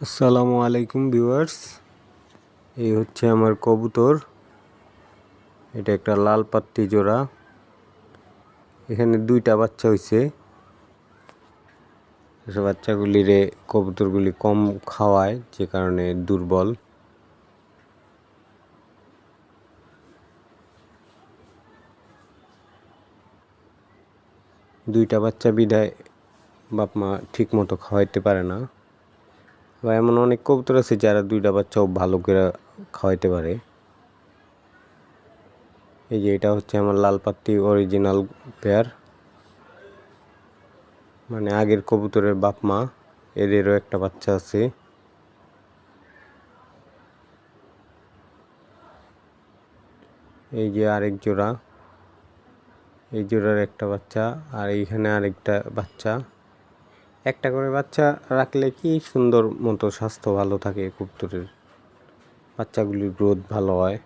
আসসালামু আলাইকুম ভিউয়ার্স। এই হচ্ছে আমার কবুতর। এটা একটা লাল পাত্তি জোড়া। এখানে দুইটা বাচ্চা হয়েছে বাচ্চাগুলিরে কবুতরগুলি কম খাওয়ায়, যে কারণে দুর্বল। দুইটা বাচ্চা বিদায় বাপ মা ঠিক মতো খাওয়াইতে পারে না। বা এমন অনেক কবুতর আছে যারা দুইটা বাচ্চাও ভালো করে খাওয়াইতে পারে। এই যে এটা হচ্ছে আমার লাল পাত্তি অরিজিনাল পেয়ার মানে আগের কবুতরের বাপ মা, এদেরও একটা বাচ্চা আছে। এই যে আরেক জোড়া, এই জোড়ার একটা বাচ্চা, আর এইখানে আরেকটা বাচ্চা। একটা করে বাচ্চা রাখলে কি সুন্দর মতো স্বাস্থ্য ভালো থাকে কবুতরের বাচ্চাগুলির গ্রোথ ভালো হয়?